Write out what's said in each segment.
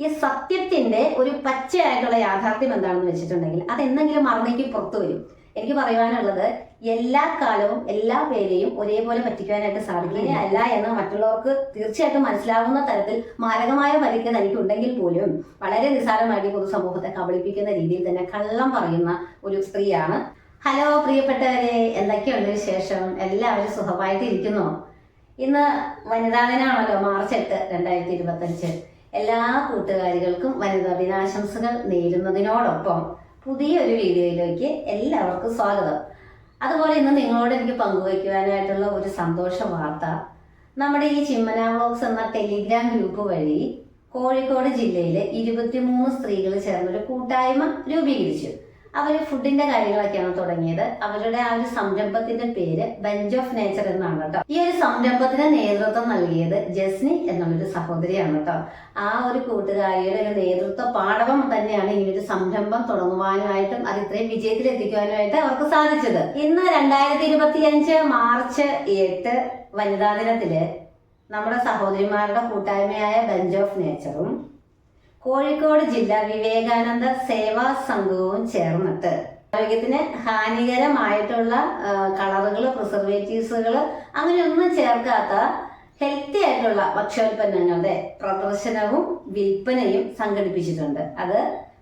ഈ സത്യത്തിന്റെ ഒരു പച്ചയായിട്ടുള്ള യാഥാർത്ഥ്യം എന്താണെന്ന് വെച്ചിട്ടുണ്ടെങ്കിൽ അത് എന്തെങ്കിലും മറന്നേക്ക് പുറത്തു വരും. എനിക്ക് പറയുവാനുള്ളത് എല്ലാ കാലവും എല്ലാ പേരെയും ഒരേപോലെ പറ്റിക്കാനായിട്ട് സാധിക്കില്ല. അല്ല എന്ന് മറ്റുള്ളവർക്ക് തീർച്ചയായിട്ടും മനസ്സിലാവുന്ന തരത്തിൽ മാരകമായ പരിക്ക് തനിക്കുണ്ടെങ്കിൽ പോലും വളരെ നിസ്സാരമായിട്ട് പൊതുസമൂഹത്തെ കബളിപ്പിക്കുന്ന രീതിയിൽ തന്നെ കള്ളം പറയുന്ന ഒരു സ്ത്രീയാണ്. ഹലോ പ്രിയപ്പെട്ടവരെ എന്തൊക്കെയുണ്ട് വിശേഷം? എല്ലാവരും സുഖമായിട്ട് ഇരിക്കുന്നോ ഇന്ന് വനിതാ ദിനമാണല്ലോ മാർച്ച് എട്ട് രണ്ടായിരത്തി ഇരുപത്തഞ്ച്. എല്ലാ കൂട്ടുകാരികൾക്കും വനിതാ ദിനാശംസകൾ നേരുന്നതിനോടൊപ്പം പുതിയൊരു വീഡിയോയിലേക്ക് എല്ലാവർക്കും സ്വാഗതം. അതുപോലെ ഇന്ന് നിങ്ങളോട് എനിക്ക് പങ്കുവയ്ക്കുവാനായിട്ടുള്ള ഒരു സന്തോഷ വാർത്ത. നമ്മുടെ ഈ ചിമ്മന വ്ളോഗ്സ് എന്ന ടെലിഗ്രാം ഗ്രൂപ്പ് വഴി കോഴിക്കോട് ജില്ലയിലെ ഇരുപത്തിമൂന്ന് സ്ത്രീകൾ ചേർന്നൊരു കൂട്ടായ്മ രൂപീകരിച്ചു. അവർ ഫുഡിന്റെ കാര്യങ്ങളൊക്കെയാണ് തുടങ്ങിയത്. അവരുടെ ആ ഒരു സംരംഭത്തിന്റെ പേര് ബെഞ്ച് ഓഫ് നേച്ചർ എന്നാണ് കേട്ടോ. ഈ ഒരു സംരംഭത്തിന് നേതൃത്വം നൽകിയത് ജസ്നി എന്നുള്ളൊരു സഹോദരിയാണ് കേട്ടോ. ആ ഒരു കൂട്ടുകാരിയുടെ ഒരു നേതൃത്വ പാഠവം തന്നെയാണ് ഈ ഒരു സംരംഭം തുടങ്ങുവാനായിട്ടും അത് ഇത്രയും വിജയത്തിൽ എത്തിക്കുവാനുമായിട്ട് അവർക്ക് സാധിച്ചത്. ഇന്ന് രണ്ടായിരത്തി ഇരുപത്തി അഞ്ച് മാർച്ച് എട്ട് വനിതാ ദിനത്തിൽ നമ്മുടെ സഹോദരിമാരുടെ കൂട്ടായ്മയായ ബെഞ്ച് ഓഫ് നേച്ചറും കോഴിക്കോട് ജില്ല വിവേകാനന്ദ സേവാ സംഘവും ചേർന്നിട്ട്. ആരോഗ്യത്തിന് ഹാനികരമായിട്ടുള്ള കളറുകൾ പ്രിസർവേറ്റീവ്സുകൾ അങ്ങനെയൊന്നും ചേർക്കാത്ത ഹെൽത്തി ആയിട്ടുള്ള ഭക്ഷ്യോൽപ്പന്നങ്ങളുടെ പ്രദർശനവും വിൽപ്പനയും സംഘടിപ്പിച്ചിട്ടുണ്ട്. അത്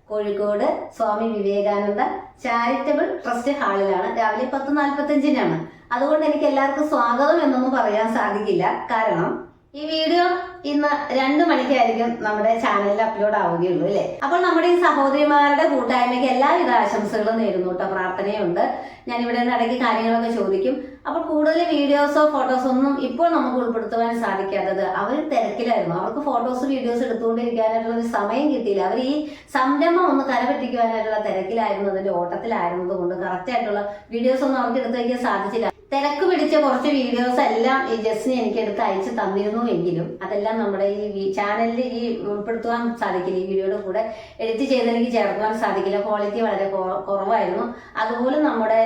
കോഴിക്കോട് സ്വാമി വിവേകാനന്ദ ചാരിറ്റബിൾ ട്രസ്റ്റ് ഹാളിലാണ്. രാവിലെ പത്ത് നാൽപ്പത്തഞ്ചിനാണ് അതുകൊണ്ട് എനിക്ക് എല്ലാവർക്കും സ്വാഗതം എന്നൊന്നും പറയാൻ സാധിക്കില്ല. കാരണം ഈ വീഡിയോ ഇന്ന് രണ്ടു മണിക്കായിരിക്കും നമ്മുടെ ചാനലിൽ അപ്ലോഡ് ആവുകയുള്ളൂ അല്ലേ? അപ്പോൾ നമ്മുടെ ഈ സഹോദരിമാരുടെ കൂട്ടായ്മയ്ക്ക് എല്ലാവിധ ആശംസകളും നേരുന്നു കേട്ടോ പ്രാർത്ഥനയുണ്ട്. ഞാൻ ഇവിടെ നിന്ന് ഇടയ്ക്ക് കാര്യങ്ങളൊക്കെ ചോദിക്കും. അപ്പോൾ കൂടുതൽ വീഡിയോസോ ഫോട്ടോസോ ഒന്നും ഇപ്പോൾ നമുക്ക് ഉൾപ്പെടുത്തുവാൻ സാധിക്കാത്തത് അവർ തിരക്കിലായിരുന്നു. അവർക്ക് ഫോട്ടോസ് വീഡിയോസ് എടുത്തുകൊണ്ടിരിക്കാനായിട്ടുള്ള ഒരു സമയം കിട്ടിയില്ല. അവർ ഈ സംരംഭം ഒന്ന് കരപറ്റിക്കുവാനായിട്ടുള്ള തിരക്കിലായിരുന്നതിന്റെ ഓട്ടത്തിലായിരുന്നത് കൊണ്ട് കറക്റ്റ് ആയിട്ടുള്ള വീഡിയോസ് ഒന്നും അവർക്ക് എടുത്തു വയ്ക്കാൻ സാധിച്ചില്ല. തിരക്ക് പിടിച്ച കുറച്ച് വീഡിയോസ് എല്ലാം ഈ ജസ്റ്റിന് എനിക്ക് എടുത്ത് അയച്ചു തന്നിരുന്നു എങ്കിലും അതെല്ലാം നമ്മുടെ ഈ ചാനലിൽ ഈ ഉൾപ്പെടുത്തുവാൻ സാധിക്കില്ല. ഈ വീഡിയോയുടെ കൂടെ എഡിറ്റ് ചെയ്ത് എനിക്ക് ചേർക്കുവാൻ സാധിക്കില്ല. ക്വാളിറ്റി വളരെ കുറവായിരുന്നു. അതുപോലെ നമ്മുടെ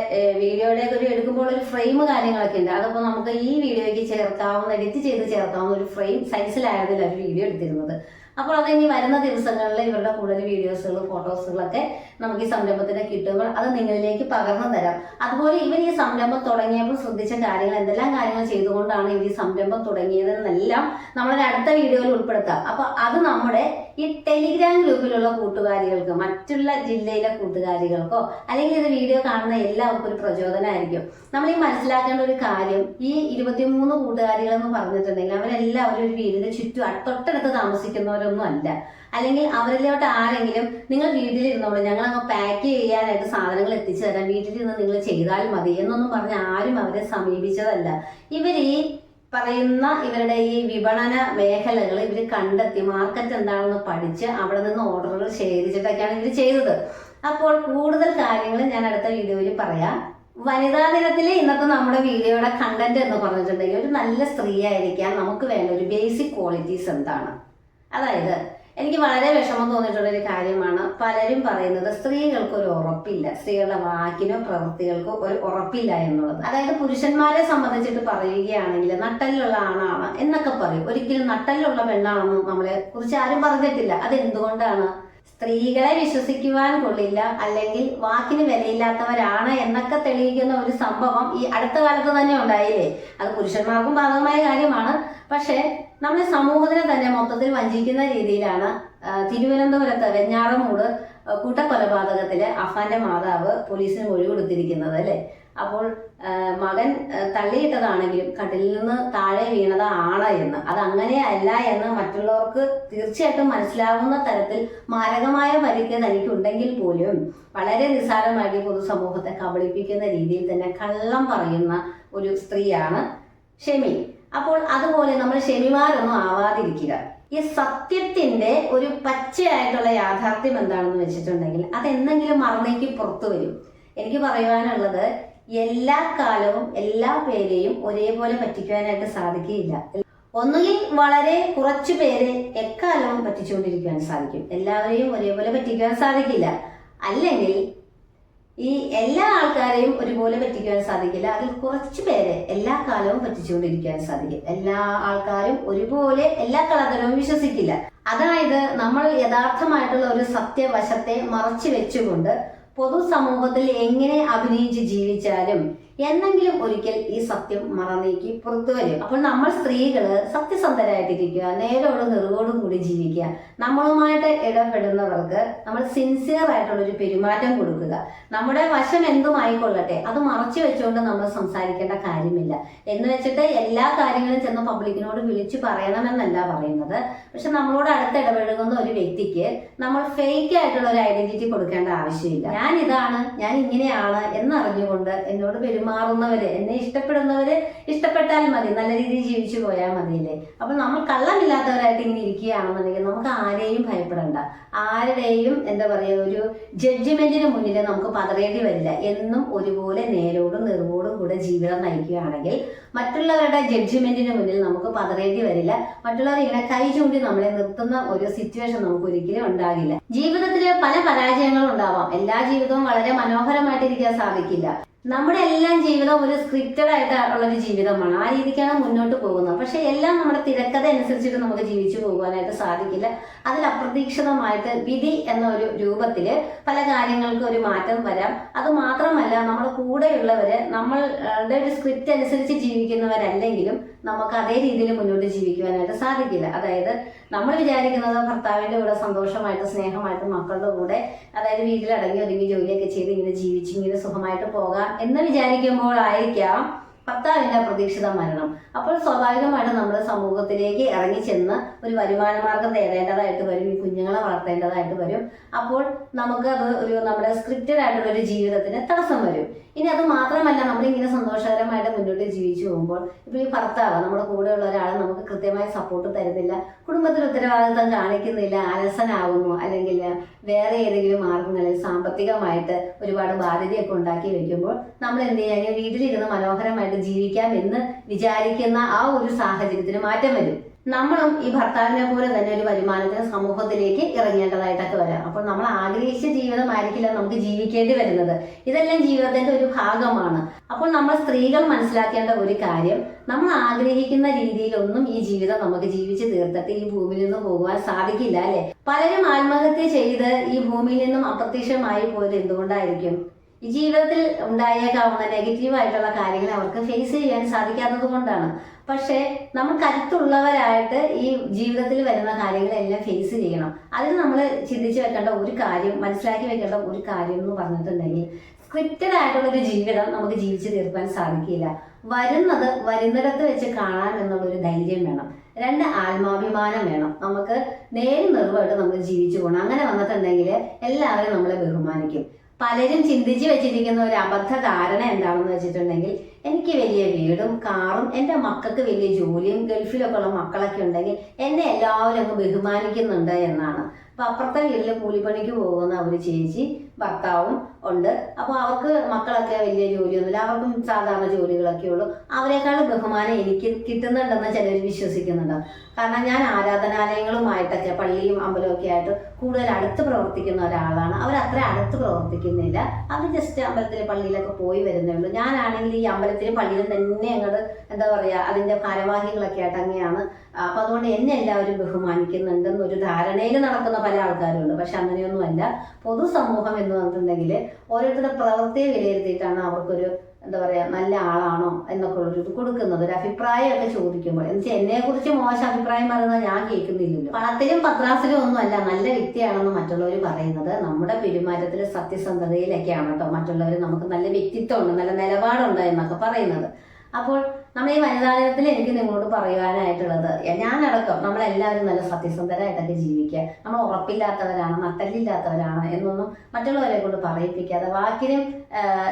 വീഡിയോയുടെ ഒരു എടുക്കുമ്പോൾ ഒരു ഫ്രെയിം കാര്യങ്ങളൊക്കെ ഉണ്ട്. അതപ്പോൾ നമുക്ക് ഈ വീഡിയോയ്ക്ക് ചേർക്കാവുന്ന എഡിറ്റ് ചെയ്ത് ചേർക്കാവുന്ന ഒരു ഫ്രെയിം സൈസിലായിരുന്നില്ല ഒരു വീഡിയോ എടുത്തിരുന്നത്. അപ്പോൾ അത് ഇനി വരുന്ന ദിവസങ്ങളിൽ ഇവരുടെ കൂടുതൽ വീഡിയോസുകളും ഫോട്ടോസുകളൊക്കെ നമുക്ക് ഈ സംരംഭത്തിന് കിട്ടുമ്പോൾ അത് നിങ്ങളിലേക്ക് പകർന്നു തരാം. അതുപോലെ ഇവൻ ഈ സംരംഭം തുടങ്ങിയപ്പോൾ ശ്രദ്ധിച്ച കാര്യങ്ങൾ എന്തെല്ലാം കാര്യങ്ങൾ ചെയ്തുകൊണ്ടാണ് ഇവർ ഈ സംരംഭം തുടങ്ങിയതെന്നെല്ലാം നമ്മളൊരു അടുത്ത വീഡിയോയിൽ ഉൾപ്പെടുത്താം. അപ്പൊ അത് നമ്മുടെ ഈ ടെലിഗ്രാം ഗ്രൂപ്പിലുള്ള കൂട്ടുകാരികൾക്ക് മറ്റുള്ള ജില്ലയിലെ കൂട്ടുകാരികൾക്കോ അല്ലെങ്കിൽ ഇത് വീഡിയോ കാണുന്ന എല്ലാവർക്കും ഒരു പ്രചോദനമായിരിക്കും. നമ്മൾ ഈ മനസ്സിലാക്കേണ്ട ഒരു കാര്യം ഈ ഇരുപത്തിമൂന്ന് കൂട്ടുകാരികൾ എന്ന് പറഞ്ഞിട്ടുണ്ടെങ്കിൽ അവരെല്ലാവരും ഒരു വീടിന്റെ ചുറ്റും തൊട്ടടുത്ത് താമസിക്കുന്നവരൊന്നും അല്ല. അല്ലെങ്കിൽ അവരിലോട്ട് ആരെങ്കിലും നിങ്ങൾ വീട്ടിലിരുന്നോളൂ ഞങ്ങൾ അങ്ങ് പാക്ക് ചെയ്യാനായിട്ട് സാധനങ്ങൾ എത്തിച്ചു തരാം വീട്ടിലിരുന്ന് നിങ്ങൾ ചെയ്താൽ മതി എന്നൊന്നും പറഞ്ഞ് ആരും അവരെ സമീപിച്ചതല്ല. ഇവർ ഈ പറയുന്ന ഇവരുടെ ഈ വിപണന മേഖലകൾ ഇവർ കണ്ടെത്തി മാർക്കറ്റ് എന്താണെന്ന് പഠിച്ച് അവിടെ നിന്ന് ഓർഡറുകൾ ശേഖരിച്ചിട്ടൊക്കെയാണ് ഇവർ ചെയ്തത്. അപ്പോൾ കൂടുതൽ കാര്യങ്ങൾ ഞാൻ അടുത്ത വീഡിയോയിൽ പറയാം. വനിതാ ദിനത്തിൽ ഇന്നത്തെ നമ്മുടെ വീഡിയോയുടെ കണ്ടന്റ് എന്ന് പറഞ്ഞിട്ടുണ്ടെങ്കിൽ ഒരു നല്ല സ്ത്രീ ആയിരിക്കാൻ നമുക്ക് വേണ്ട ഒരു ബേസിക് ക്വാളിറ്റീസ് എന്താണ്? അതായത് എനിക്ക് വളരെ വിഷമം തോന്നിയിട്ടുള്ള ഒരു കാര്യമാണ്. പലരും പറയുന്നത് സ്ത്രീകൾക്ക് ഒരു ഉറപ്പില്ല. സ്ത്രീകളുടെ വാക്കിനോ പ്രവൃത്തികൾക്കോ ഒരു ഉറപ്പില്ല എന്നുള്ളത്. അതായത് പുരുഷന്മാരെ സംബന്ധിച്ചിട്ട് പറയുകയാണെങ്കിൽ നട്ടലിലുള്ള ആണാണ് എന്നൊക്കെ പറയും. ഒരിക്കലും നട്ടലിലുള്ള പെണ്ണാണെന്ന് നമ്മളെ കുറിച്ച് ആരും പറഞ്ഞിട്ടില്ല. അത് എന്തുകൊണ്ടാണ് സ്ത്രീകളെ വിശ്വസിക്കുവാൻ കൊള്ളില്ല അല്ലെങ്കിൽ വാക്കിന് വിലയില്ലാത്തവരാണ് എന്നൊക്കെ തെളിയിക്കുന്ന ഒരു സംഭവം ഈ അടുത്ത കാലത്ത് തന്നെ ഉണ്ടായില്ലേ? അത് പുരുഷന്മാർക്കും ബാധകമായ കാര്യമാണ്. പക്ഷേ നമ്മുടെ സമൂഹത്തിനെ തന്നെ മൊത്തത്തിൽ വഞ്ചിക്കുന്ന രീതിയിലാണ് തിരുവനന്തപുരത്ത് വെഞ്ഞാറമൂട് കൂട്ടക്കൊലപാതകത്തിൽ അഫാന്റെ മാതാവ് പോലീസിന് മൊഴി കൊടുത്തിരിക്കുന്നത് അല്ലേ? അപ്പോൾ മകൻ തള്ളിയിട്ടതാണെങ്കിലും കട്ടിലിൽ നിന്ന് താഴെ വീണത് ആണ് എന്ന്. അത് അങ്ങനെ അല്ല എന്ന് മറ്റുള്ളവർക്ക് തീർച്ചയായിട്ടും മനസ്സിലാവുന്ന തരത്തിൽ മാരകമായ പരിക്ക് തനിക്കുണ്ടെങ്കിൽ പോലും വളരെ നിസ്സാരമായിട്ട് ഈ പൊതുസമൂഹത്തെ കബളിപ്പിക്കുന്ന രീതിയിൽ തന്നെ കള്ളം പറയുന്ന ഒരു സ്ത്രീയാണ് ഷെമി. അപ്പോൾ അതുപോലെ നമ്മൾ ഷെമിമാരൊന്നും ആവാതിരിക്കുക. ഈ സത്യത്തിന്റെ ഒരു പച്ചയായിട്ടുള്ള യാഥാർത്ഥ്യം എന്താണെന്ന് വെച്ചിട്ടുണ്ടെങ്കിൽ അത് എന്തെങ്കിലും മറന്നേക്ക് പുറത്തു വരും. എനിക്ക് പറയുവാനുള്ളത് എല്ലാ കാലവും എല്ലാ പേരെയും ഒരേപോലെ പറ്റിക്കുവാനായിട്ട് സാധിക്കുകയില്ല. ഒന്നുകിൽ വളരെ കുറച്ചു പേരെ എക്കാലവും പറ്റിച്ചുകൊണ്ടിരിക്കാൻ സാധിക്കും. എല്ലാവരെയും ഒരേപോലെ പറ്റിക്കാൻ സാധിക്കില്ല. അല്ലെങ്കിൽ ഈ എല്ലാ ആൾക്കാരെയും ഒരുപോലെ പറ്റിക്കാൻ സാധിക്കില്ല. അതിൽ കുറച്ച് പേരെ എല്ലാ കാലവും പറ്റിച്ചുകൊണ്ടിരിക്കാൻ സാധിക്കും. എല്ലാ ആൾക്കാരും ഒരുപോലെ എല്ലാ കളതരവും വിശ്വസിക്കില്ല. അതായത് നമ്മൾ യഥാർത്ഥമായിട്ടുള്ള ഒരു സത്യവശത്തെ മറച്ചു വെച്ചുകൊണ്ട് പൊതുസമൂഹത്തിൽ എങ്ങനെ അഭിനയിച്ച് ജീവിച്ചാലും എന്നെങ്കിലും ഒരിക്കൽ ഈ സത്യം മറന്നേക്ക് പുറത്തു വരും. അപ്പോൾ നമ്മൾ സ്ത്രീകൾ സത്യസന്ധരായിട്ടിരിക്കുക നേരോട് നിറവോടും കൂടി ജീവിക്കുക നമ്മളുമായിട്ട് ഇടപെടുന്നവർക്ക് നമ്മൾ സിൻസിയർ ആയിട്ടുള്ള ഒരു പെരുമാറ്റം കൊടുക്കുക. നമ്മുടെ വശം എന്തും ആയിക്കൊള്ളട്ടെ അത് മറച്ചു വെച്ചുകൊണ്ട് നമ്മൾ സംസാരിക്കേണ്ട കാര്യമില്ല. എന്ന് വെച്ചിട്ട് എല്ലാ കാര്യങ്ങളും ചെന്ന് പബ്ലിക്കിനോട് വിളിച്ചു പറയണമെന്നല്ല പറയുന്നത്. പക്ഷെ നമ്മളോട് അടുത്ത് ഇടപഴകുന്ന ഒരു വ്യക്തിക്ക് നമ്മൾ ഫേക്ക് ആയിട്ടുള്ള ഒരു ഐഡന്റിറ്റി കൊടുക്കേണ്ട ആവശ്യമില്ല. ഞാൻ ഇതാണ് ഞാൻ ഇങ്ങനെയാണ് എന്നറിഞ്ഞുകൊണ്ട് എന്നോട് പെരുമാറുന്നവര് എന്നെ ഇഷ്ടപ്പെടുന്നവര് ഇഷ്ടപ്പെട്ടാൽ മതി നല്ല രീതിയിൽ ജീവിച്ചു പോയാൽ മതിയല്ലേ. അപ്പൊ നമ്മൾ കള്ളമില്ലാത്തവരായിട്ട് ഇങ്ങനെ ഇരിക്കുകയാണെന്നുണ്ടെങ്കിൽ നമുക്ക് ആരെയും ഭയപ്പെടണ്ട. ആരുടെയും എന്താ പറയുക ഒരു ജഡ്ജ്മെന്റിന് മുന്നിൽ നമുക്ക് പതറേണ്ടി വരില്ല. എന്നും ഒരുപോലെ നേരോടും നിറവോടും കൂടെ ജീവിതം നയിക്കുകയാണെങ്കിൽ മറ്റുള്ളവരുടെ ജഡ്ജ്മെന്റിന് മുന്നിൽ നമുക്ക് പതറേണ്ടി വരില്ല. മറ്റുള്ളവർ ഇങ്ങനെ കൈ ചൂണ്ടി നമ്മളെ നിർത്തുന്ന ഒരു സിറ്റുവേഷൻ നമുക്ക് ഒരിക്കലും ഉണ്ടാകില്ല. ജീവിതത്തിൽ പല പരാജയങ്ങളും ഉണ്ടാവാം. എല്ലാ ജീവിതവും വളരെ മനോഹരമായിട്ടിരിക്കാൻ സാധിക്കില്ല. നമ്മുടെ എല്ലാം ജീവിതം ഒരു സ്ക്രിപ്റ്റഡ് ആയിട്ടുള്ള ഉള്ളൊരു ജീവിതമാണ്. ആ രീതിക്കാണ് മുന്നോട്ട് പോകുന്നത്. പക്ഷെ എല്ലാം നമ്മുടെ തിരക്കഥ അനുസരിച്ചിട്ട് നമുക്ക് ജീവിച്ചു പോകാനായിട്ട് സാധിക്കില്ല. അതിൽ അപ്രതീക്ഷിതമായിട്ട് വിധി എന്ന ഒരു രൂപത്തിൽ പല കാര്യങ്ങൾക്കും ഒരു മാറ്റം വരാം. അത് മാത്രമല്ല നമ്മുടെ കൂടെയുള്ളവര് നമ്മളുടെ ഒരു സ്ക്രിപ്റ്റ് അനുസരിച്ച് ജീവിക്കുന്നവരല്ലെങ്കിലും നമുക്ക് അതേ രീതിയിൽ മുന്നോട്ട് ജീവിക്കുവാനായിട്ട് സാധിക്കില്ല. അതായത് നമ്മൾ വിചാരിക്കുന്നത് ഭർത്താവിന്റെ കൂടെ സന്തോഷമായിട്ട് സ്നേഹമായിട്ട് മക്കളുടെ കൂടെ അതായത് വീട്ടിൽ അടങ്ങി ഒതുങ്ങി ജോലിയൊക്കെ ചെയ്ത് ഇങ്ങനെ ജീവിച്ച് ഇങ്ങനെ സുഖമായിട്ട് പോകാം എന്ന് വിചാരിക്കുമ്പോഴായിരിക്കാം ഭർത്താവിന്റെ അപ്രതീക്ഷിത മരണം. അപ്പോൾ സ്വാഭാവികമായിട്ട് നമ്മുടെ സമൂഹത്തിലേക്ക് ഇറങ്ങി ചെന്ന് ഒരു വരുമാന മാർഗം തേടേണ്ടതായിട്ട് വരും ഈ കുഞ്ഞുങ്ങളെ വളർത്തേണ്ടതായിട്ട് വരും. അപ്പോൾ നമുക്ക് അത് ഒരു നമ്മുടെ സ്ക്രിപ്റ്റഡ് ആയിട്ടുള്ള ഒരു ജീവിതത്തിന് തടസ്സം വരും. ഇനി അത് മാത്രമല്ല നമ്മളിങ്ങനെ സന്തോഷകരമായിട്ട് മുന്നോട്ട് ജീവിച്ചു പോകുമ്പോൾ ഇപ്പൊ ഈ ഭർത്താവ് നമ്മുടെ കൂടെയുള്ള ഒരാൾ നമുക്ക് കൃത്യമായി സപ്പോർട്ട് തരുന്നില്ല കുടുംബത്തിൽ ഉത്തരവാദിത്തം കാണിക്കുന്നില്ല അലസനാവുന്നു അല്ലെങ്കിൽ വേറെ ഏതെങ്കിലും മാർഗങ്ങളിൽ സാമ്പത്തികമായിട്ട് ഒരുപാട് ബാധ്യതയൊക്കെ ഉണ്ടാക്കി വെക്കുമ്പോൾ നമ്മൾ എന്ത് ചെയ്യാൻ വീട്ടിലിരുന്ന് മനോഹരമായിട്ട് ജീവിക്കാം എന്ന് വിചാരിക്കുന്ന ആ ഒരു സാഹചര്യത്തിന് മാറ്റം വരും. നമ്മളും ഈ ഭർത്താവിനെ പോലെ തന്നെ ഒരു വരുമാനത്തിന് സമൂഹത്തിലേക്ക് ഇറങ്ങേണ്ടതായിട്ടൊക്കെ വരാം. അപ്പോൾ നമ്മൾ ആഗ്രഹിച്ച ജീവിതമായിരിക്കില്ല നമുക്ക് ജീവിക്കേണ്ടി വരുന്നത്. ഇതെല്ലാം ജീവിതത്തിന്റെ ഒരു ഭാഗമാണ്. അപ്പോൾ നമ്മൾ സ്ത്രീകൾ മനസ്സിലാക്കേണ്ട ഒരു കാര്യം നമ്മൾ ആഗ്രഹിക്കുന്ന രീതിയിലൊന്നും ഈ ജീവിതം നമുക്ക് ജീവിച്ച് തീർത്തിട്ട് ഈ ഭൂമിയിൽ നിന്ന് പോകുവാൻ സാധിക്കില്ല അല്ലെ? പലരും ആത്മഹത്യ ചെയ്ത് ഈ ഭൂമിയിൽ നിന്നും അപ്രത്യക്ഷമായി പോയത് എന്തുകൊണ്ടായിരിക്കും? ജീവിതത്തിൽ ഉണ്ടായേക്കാവുന്ന നെഗറ്റീവ് ആയിട്ടുള്ള കാര്യങ്ങൾ അവർക്ക് ഫേസ് ചെയ്യാൻ സാധിക്കാത്തത് കൊണ്ടാണ്. പക്ഷേ നമ്മൾ കരുത്തുള്ളവരായിട്ട് ഈ ജീവിതത്തിൽ വരുന്ന കാര്യങ്ങളെല്ലാം ഫേസ് ചെയ്യണം. അതിന് നമ്മൾ ചിന്തിച്ചു വെക്കേണ്ട ഒരു കാര്യം മനസ്സിലാക്കി വെക്കേണ്ട ഒരു കാര്യം എന്ന് പറഞ്ഞിട്ടുണ്ടെങ്കിൽ സ്ക്രിപ്റ്റഡ് ആയിട്ടുള്ള ഒരു ജീവിതം നമുക്ക് ജീവിച്ചു തീർക്കാൻ സാധിക്കില്ല. വരുന്നത് വരുന്നിടത്ത് വെച്ച് കാണാൻ എന്നുള്ള ഒരു ധൈര്യം വേണം. രണ്ട് ആത്മാഭിമാനം വേണം. നമുക്ക് നേരും നിർവായിട്ട് നമ്മൾ ജീവിച്ചു പോകണം അങ്ങനെ വന്നിട്ടുണ്ടെങ്കിൽ എല്ലാവരും നമ്മളെ ബഹുമാനിക്കും. പലരും ചിന്തിച്ചു വെച്ചിരിക്കുന്ന ഒരു അബദ്ധ ധാരണ എന്താണെന്ന് വെച്ചിട്ടുണ്ടെങ്കിൽ എനിക്ക് വലിയ വീടും കാറും എന്റെ മക്കൾക്ക് വലിയ ജോലിയും ഗൾഫിലൊക്കെ ഉള്ള മക്കളൊക്കെ ഉണ്ടെങ്കിൽ എന്നെ എല്ലാവരും അങ്ങ് ബഹുമാനിക്കുന്നുണ്ട് എന്നാണ്. അപ്പൊ അപ്പുറത്തെ വീട്ടിൽ കൂലിപ്പണിക്ക് പോകുന്ന ഒരു ചേച്ചി ഭർത്താവും ഉണ്ട്. അപ്പോൾ അവർക്ക് മക്കളൊക്കെ വലിയ ജോലിയൊന്നുമില്ല. അവർക്കും സാധാരണ ജോലികളൊക്കെ ഉള്ളൂ. അവരെക്കാൾ ബഹുമാനം എനിക്ക് കിട്ടുന്നുണ്ടെന്ന് ചിലർ വിശ്വസിക്കുന്നുണ്ട്. കാരണം ഞാൻ ആരാധനാലയങ്ങളുമായിട്ടൊക്കെ പള്ളിയും അമ്പലവും ഒക്കെ ആയിട്ട് കൂടുതൽ അടുത്ത് പ്രവർത്തിക്കുന്ന ഒരാളാണ്. അവർ അത്ര അടുത്ത് പ്രവർത്തിക്കുന്നില്ല. അവർ ജസ്റ്റ് അമ്പലത്തിൽ പള്ളിയിലൊക്കെ പോയി വരുന്നേ ഉള്ളൂ. ഞാനാണെങ്കിൽ ഈ അമ്പലത്തിലും പള്ളിയിലും തന്നെ ഞങ്ങൾ എന്താ പറയുക അതിന്റെ ഭാരവാഹികളൊക്കെ ആയിട്ട് അങ്ങനെയാണ് അപ്പൊ അതുകൊണ്ട് എന്നെ എല്ലാവരും ബഹുമാനിക്കുന്നുണ്ടെന്നൊരു ധാരണയിൽ നടക്കുന്ന പല ആൾക്കാരുണ്ട്. പക്ഷെ അങ്ങനെയൊന്നുമല്ല. പൊതുസമൂഹം എന്ന് പറഞ്ഞിട്ടുണ്ടെങ്കിൽ ഓരോരുത്തരുടെ പ്രവൃത്തിയെ വിലയിരുത്തിയിട്ടാണ് അവർക്കൊരു എന്താ പറയാ നല്ല ആളാണോ എന്നൊക്കെ ഉള്ളൊരു ഇത് കൊടുക്കുന്നത്. ഒരു അഭിപ്രായമൊക്കെ ചോദിക്കുമ്പോൾ. എന്ന് വെച്ചാൽ എന്നെ കുറിച്ച് മോശം അഭിപ്രായം പറയുന്നത് ഞാൻ കേൾക്കുന്നില്ലല്ലോ. പണത്തിലും പത്രാസിലും ഒന്നുമല്ല നല്ല വ്യക്തിയാണെന്ന് മറ്റുള്ളവർ പറയുന്നത് നമ്മുടെ പെരുമാറ്റത്തിൽ സത്യസന്ധതയിലൊക്കെയാണ് കേട്ടോ മറ്റുള്ളവർ നമുക്ക് നല്ല വ്യക്തിത്വമുണ്ട് നല്ല നിലപാടുണ്ട് എന്നൊക്കെ പറയുന്നത്. അപ്പോൾ നമ്മൾ ഈ വനിതാ ദിനത്തിൽ എനിക്ക് നിങ്ങളോട് പറയുവാനായിട്ടുള്ളത്. ഞാനടക്കം നമ്മളെല്ലാവരും നല്ല സത്യസന്ധരായിട്ടൊക്കെ ജീവിക്കുക. നമ്മൾ ഉറപ്പില്ലാത്തവരാണ് നട്ടല്ലില്ലാത്തവരാണ് എന്നൊന്നും മറ്റുള്ളവരെ കൊണ്ട് പറയിപ്പിക്കാതെ വാക്കിനും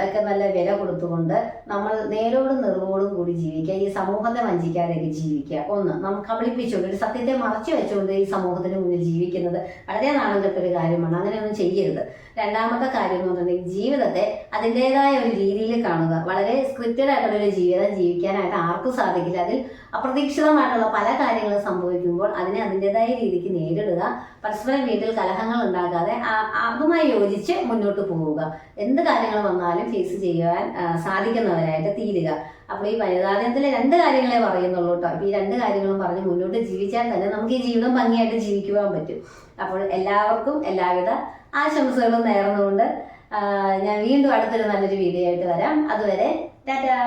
ഒക്കെ നല്ല വില കൊടുത്തുകൊണ്ട് നമ്മൾ നേരോടും നിറവോടും കൂടി ജീവിക്കുക. ഈ സമൂഹത്തെ വഞ്ചിക്കാതെയൊക്കെ ജീവിക്കുക. ഒന്ന് നമുക്ക് കബളിപ്പിച്ചുകൊണ്ട് ഒരു സത്യത്തെ മറച്ചു വെച്ചുകൊണ്ട് ഈ സമൂഹത്തിന് മുന്നിൽ ജീവിക്കുന്നത് വളരെ നാണം കെട്ടൊരു കാര്യമാണ്. അങ്ങനെയൊന്നും ചെയ്യരുത്. രണ്ടാമത്തെ കാര്യം എന്ന് പറഞ്ഞിട്ടുണ്ടെങ്കിൽ ജീവിതത്തെ അതിന്റെതായ ഒരു രീതിയിൽ കാണുക. വളരെ സ്ക്രിപ്റ്റഡ് ആയിട്ടുള്ള ഒരു ജീവിതം ജീവിക്കാനായിട്ട് നേടാനായിട്ട് ആർക്കും സാധിക്കില്ല. അതിൽ അപ്രതീക്ഷിതമായിട്ടുള്ള പല കാര്യങ്ങളും സംഭവിക്കുമ്പോൾ അതിനെ അതിന്റെതായ രീതിക്ക് നേരിടുക പരസ്പരം വീട്ടിൽ കലഹങ്ങൾ ഉണ്ടാകാതെ അതുമായി യോജിച്ച് മുന്നോട്ട് പോവുക. എന്ത് കാര്യങ്ങൾ വന്നാലും ഫേസ് ചെയ്യാൻ സാധിക്കുന്നവരായിട്ട് തീരുക. അപ്പോൾ ഈ വനിതാദിനത്തിലെ രണ്ട് കാര്യങ്ങളെ പറയുന്നുള്ളൂ കേട്ടോ ഈ രണ്ട് കാര്യങ്ങളും പറഞ്ഞ് മുന്നോട്ട് ജീവിച്ചാൽ തന്നെ നമുക്ക് ഈ ജീവിതം ഭംഗിയായിട്ട് ജീവിക്കുവാൻ പറ്റും. അപ്പോൾ എല്ലാവർക്കും എല്ലാവിധ ആശംസകളും നേർന്നുകൊണ്ട് ഞാൻ വീണ്ടും അടുത്തൊരു നല്ലൊരു വീഡിയോ ആയിട്ട് വരാം. അതുവരെ ടാറ്റാ.